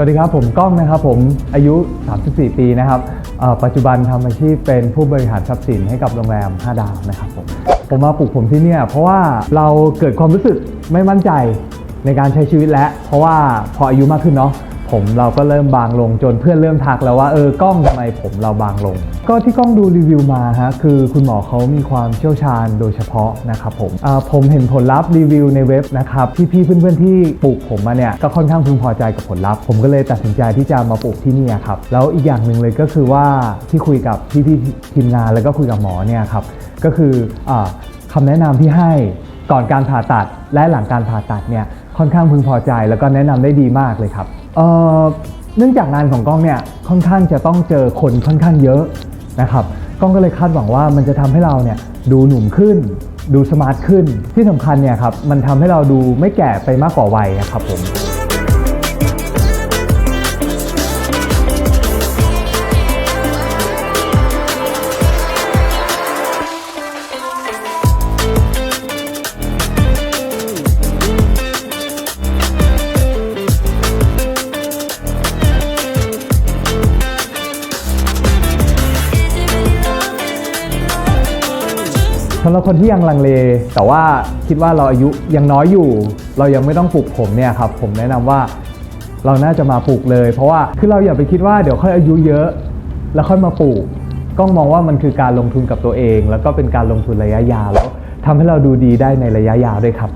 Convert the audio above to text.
สวัสดีครับผมก้องนะครับผมอายุ 34 ปีนะครับปัจจุบันทำอาชีพเป็นผู้บริหารทรัพย์สินให้กับโรงแรม 5 ดาวนะครับผมผมมาปลูกผมที่เนี่ยเพราะว่าเราเกิดความรู้สึกไม่มั่นใจในการใช้ชีวิตและ เพราะว่าพออายุมากขึ้นเนาะ ผมเราก็เริ่มบางลงจนเพื่อนเริ่มทักแล้วว่าเออกล้องทำไมผมเราบางลง ก็ที่กล้องดูรีวิวมาฮะคือคุณหมอเขามีความเชี่ยวชาญโดยเฉพาะนะครับผมผมเห็นผลลัพธ์รีวิวในเว็บนะครับพี่ๆเพื่อนๆที่ปลูกผมมาเนี่ยก็ค่อนข้างพึงพอใจกับผลลัพธ์ ผมก็เลยตัดสินใจที่จะมาปลูกที่นี่ครับแล้วอีกอย่างหนึ่งเลยก็คือว่าที่คุยกับพี่ๆทีมงานแล้วก็คุยกับหมอเนี่ยครับก็คืออคำแนะนำที่ให้ก่อนการผ่าตัดและหลังการผ่าตัดเนี่ย ค่อนข้างพึงพอใจแล้วก็แนะนำได้ดีมากเลยครับเอ่อเนื่องจากงานของกล้องเนี่ยค่อนข้างจะต้องเจอคนค่อนข้างเยอะนะครับกล้องก็เลยคาดหวังว่ามันจะทำให้เราเนี่ยดูหนุ่มขึ้น ดูสมาร์ทขึ้นที่สำคัญเนี่ยครับมันทำให้เราดูไม่แก่ไปมากกว่าวัยนะครับผมำหรับคนที่ยังลังเล แต่ว่าคิดว่าเราอายุยังน้อยอยู่ เรายังไม่ต้องปลูกผมเนี่ยครับผมแนะนำว่าเราน่าจะมาปลูกเลย เพราะว่าคือเราอย่าไปคิดว่าเดี๋ยวค่อยอายุเยอะ แล้วค่อยมาปลูกก้องมองว่ามันคือการลงทุนกับตัวเอง แล้วก็เป็นการลงทุนระยะยาวแล้วทำให้เราดูดีได้ในระยะยาวด้วยครับ